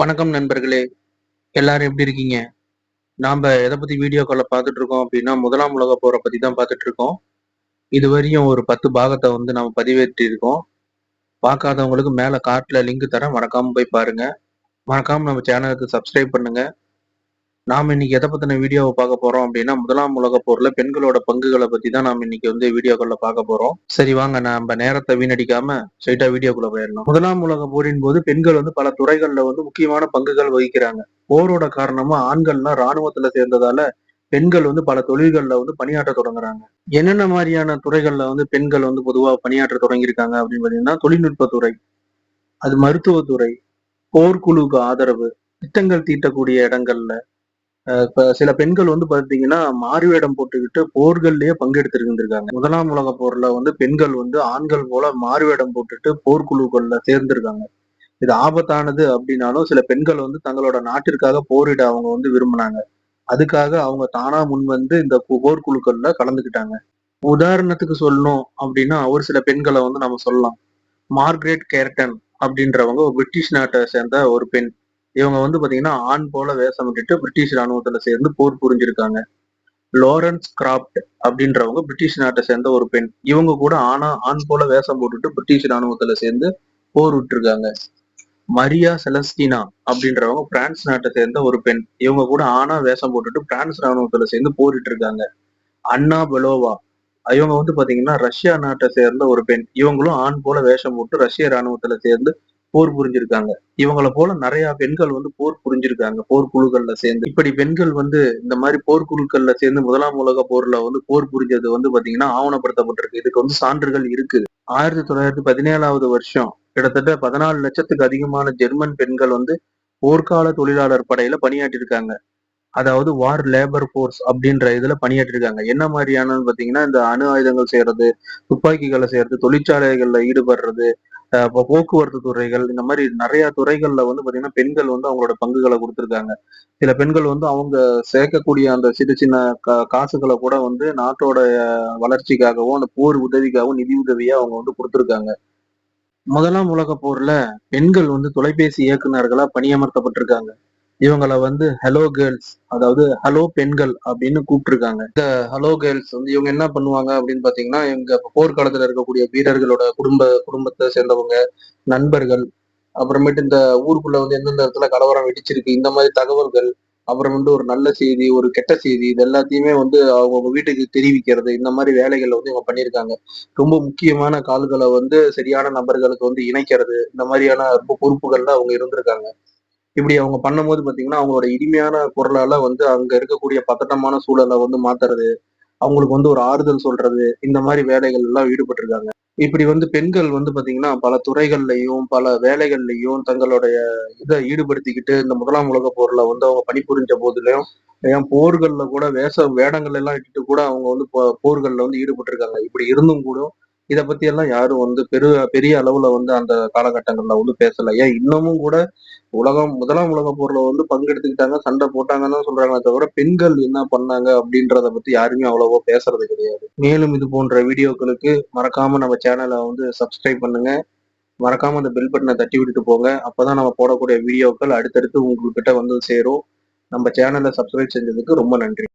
வணக்கம் நண்பர்களே. எல்லாரும் எப்படி இருக்கீங்க? நாம எதை பத்தி வீடியோக்களை பார்த்துட்டு இருக்கோம் அப்படின்னா முதலாம் உலக போரை பத்தி தான் பார்த்துட்டு இருக்கோம் இதுவரையும் ஒரு பத்து பாகத்தை வந்து நம்ம பதிவேற்றி இருக்கோம் பார்க்காதவங்களுக்கு மேல கார்ட்ல லிங்க் தரேன். மறக்காம போய் பாருங்க. மறக்காம நம்ம சேனலுக்கு சப்ஸ்கிரைப் பண்ணுங்க. நாம் இன்னைக்கு எதை பத்தின வீடியோவை பார்க்க போறோம் அப்படின்னா முதலாம் உலக போர்ல பெண்களோட பங்குகளை பத்தி தான் நாம் இன்னைக்கு வந்து வீடியோக்குள்ள பார்க்க போறோம். சரி வாங்க நம்ம நேரத்தை வீணடிக்காம ஸ்ட்ரைட்டா வீடியோக்குள்ள போயிடலாம் முதலாம் உலக போரின் போது பெண்கள் வந்து பல துறைகள்ல வந்து முக்கியமான பங்குகள் வகிக்கிறாங்க. போரோட காரணமா ஆண்கள்லாம் ராணுவத்துல சேர்ந்ததால பெண்கள் வந்து பல தொழில்கள்ல வந்து பணியாற்ற தொடங்குறாங்க. என்னென்ன மாதிரியான துறைகள்ல வந்து பெண்கள் வந்து பொதுவா பணியாற்ற தொடங்கியிருக்காங்க அப்படின்னு பாத்தீங்கன்னா தொழில்நுட்பத்துறை அது மருத்துவத்துறை போர்க்குழுக்கு ஆதரவு திட்டங்கள் தீட்டக்கூடிய இடங்கள்ல இப்ப சில பெண்கள் வந்து பாத்தீங்கன்னா மாறுவேடம் போட்டுக்கிட்டு போர்கள்லயே பங்கெடுத்திருந்திருக்காங்க. முதலாம் உலக போர்ல வந்து பெண்கள் வந்து ஆண்கள் போல மாறுவேடம் போட்டுட்டு போர்க்குழுக்கள்ல சேர்ந்திருக்காங்க. இது ஆபத்தானது அப்படின்னாலும் சில பெண்கள் வந்து தங்களோட நாட்டிற்காக போரிட அவங்க வந்து விரும்பினாங்க. அதுக்காக அவங்க தானா முன் வந்து இந்த போர்க்குழுக்கள்ல கலந்துக்கிட்டாங்க. உதாரணத்துக்கு சொல்லணும் அப்படின்னா ஒரு சில பெண்களை வந்து நம்ம சொல்லலாம். மார்க்ரெட் கேர்டன் அப்படின்றவங்க பிரிட்டிஷ் நாட்டை சேர்ந்த ஒரு பெண். இவங்க வந்து பாத்தீங்கன்னா ஆண் போல வேஷம் விட்டுட்டு பிரிட்டிஷ் ராணுவத்துல சேர்ந்து போர் புரிஞ்சிருக்காங்க. லாரன்ஸ் கிராப்ட் அப்படின்றவங்க பிரிட்டிஷ் நாட்டை சேர்ந்த ஒரு பெண். இவங்க கூட ஆனா ஆண் போல வேஷம் போட்டுட்டு பிரிட்டிஷ் ராணுவத்துல சேர்ந்து போர் விட்டுருக்காங்க. மரியா செலஸ்டினா அப்படின்றவங்க பிரான்ஸ் நாட்டை சேர்ந்த ஒரு பெண். இவங்க கூட ஆனா வேஷம் போட்டுட்டு பிரான்ஸ் ராணுவத்துல சேர்ந்து போரிட்டு இருக்காங்க அண்ணா பெலோவா. இவங்க வந்து பாத்தீங்கன்னா ரஷ்யா நாட்டை சேர்ந்த ஒரு பெண். இவங்களும் ஆண் போல வேஷம் போட்டு ரஷ்ய ராணுவத்துல சேர்ந்து போர் புரிஞ்சிருக்காங்க. இவங்களை போல நிறைய பெண்கள் வந்து போர் புரிஞ்சிருக்காங்க போர் குழுக்கள்ல சேர்ந்து. இப்படி பெண்கள் வந்து இந்த மாதிரி போர்க்குழுக்கள்ல சேர்ந்து முதலாம் உலக போர்ல வந்து போர் புரிஞ்சது வந்து பாத்தீங்கன்னா ஆவணப்படுத்தப்பட்டிருக்கு. இதுக்கு வந்து சான்றுகள் இருக்கு. ஆயிரத்தி தொள்ளாயிரத்தி பதினேழாவது வருஷம் கிட்டத்தட்ட பதினாலு லட்சத்துக்கு அதிகமான ஜெர்மன் பெண்கள் வந்து போர்க்கால தொழிலாளர் படையில பணியாற்றிருக்காங்க. அதாவது வார் லேபர் போர்ஸ் அப்படின்ற இதுல பணியாற்றிருக்காங்க. என்ன மாதிரியானு பாத்தீங்கன்னா இந்த அணு ஆயுதங்கள் செய்யறது துப்பாக்கிகளை செய்யறது தொழிற்சாலைகள்ல ஈடுபடுறது போக்குவரத்து துறைகள் இந்த மாதிரி நிறைய துறைகள்ல வந்து பாத்தீங்கன்னா பெண்கள் வந்து அவங்களோட பங்குகளை கொடுத்துருக்காங்க. சில பெண்கள் வந்து அவங்க சேர்க்கக்கூடிய அந்த சின்ன சின்ன காசுகளை கூட வந்து நாட்டோட வளர்ச்சிக்காகவும் அந்த போர் உதவிக்காகவும் நிதி உதவியா அவங்க வந்து கொடுத்துருக்காங்க. முதலாம் உலக போர்ல பெண்கள் வந்து தொலைபேசி இயக்குநர்களா பணியமர்த்தப்பட்டிருக்காங்க. இவங்கள வந்து ஹலோ கேர்ள்ஸ் அதாவது ஹலோ பெண்கள் அப்படின்னு கூப்பிட்டுருக்காங்க. இந்த ஹலோ கேர்ள்ஸ் வந்து இவங்க என்ன பண்ணுவாங்க அப்படின்னு பாத்தீங்கன்னா இவங்க போர்க்காலத்துல இருக்கக்கூடிய வீரர்களோட குடும்ப குடும்பத்தை சேர்ந்தவங்க நண்பர்கள் அப்புறமேட்டு இந்த ஊருக்குள்ள வந்து எந்தெந்த இடத்துல கலவரம் வெடிச்சிருக்கு இந்த மாதிரி தகவல்கள் அப்புறம் வந்து ஒரு நல்ல செய்தி ஒரு கெட்ட செய்தி இது எல்லாத்தையுமே வந்து அவங்க வீட்டுக்கு தெரிவிக்கிறது இந்த மாதிரி வேலைகளை வந்து இவங்க பண்ணியிருக்காங்க. ரொம்ப முக்கியமான கால்களை வந்து சரியான நபர்களுக்கு வந்து இணைக்கிறது இந்த மாதிரியான ரொம்ப பொறுப்புகள்ல அவங்க இருந்திருக்காங்க. இப்படி அவங்க பண்ணும்போது பாத்தீங்கன்னா அவங்களோட இனிமையான குரலால வந்து அங்க இருக்கக்கூடிய பதட்டமான சூழலை வந்து மாத்துறது அவங்களுக்கு வந்து ஒரு ஆறுதல் சொல்றது இந்த மாதிரி வேலைகள் எல்லாம் ஈடுபட்டிருக்காங்க. இப்படி வந்து பெண்கள் வந்து பாத்தீங்கன்னா பல துறைகள்லையும் பல வேலைகள்லையும் தங்களுடைய இதை ஈடுபடுத்திக்கிட்டு இந்த முதலாம் உலக போர்ல வந்து அவங்க பணிபுரிஞ்ச போதிலையும் ஏன் போர்கள்ல கூட வேஷ வேடங்கள் எல்லாம் இட்டுட்டு கூட அவங்க வந்து போர்கள்ல வந்து ஈடுபட்டிருக்காங்க. இப்படி இருந்தும் கூட இதை பத்தி எல்லாம் யாரும் வந்து பெரு பெரிய அளவுல வந்து அந்த காலகட்டங்கள்ல வந்து பேசல. ஏன் இன்னமும் கூட உலகம் முதலாம் உலக போர்ல வந்து பங்கெடுத்துக்கிட்டாங்க சண்டை போட்டாங்கன்னு சொல்றாங்களே தவிர பெண்கள் என்ன பண்ணாங்க அப்படின்றத பத்தி யாருமே அவ்வளவோ பேசுறது கிடையாது. மேலும் இது போன்ற வீடியோக்களுக்கு மறக்காம நம்ம சேனலை வந்து சப்ஸ்கிரைப் பண்ணுங்க. மறக்காம அந்த பெல் பட்டனை தட்டி விட்டுட்டு போங்க. அப்பதான் நம்ம போடக்கூடிய வீடியோக்கள் அடுத்தடுத்து உங்ககிட்ட வந்து சேரும். நம்ம சேனலை சப்ஸ்கிரைப் செஞ்சதுக்கு ரொம்ப நன்றி.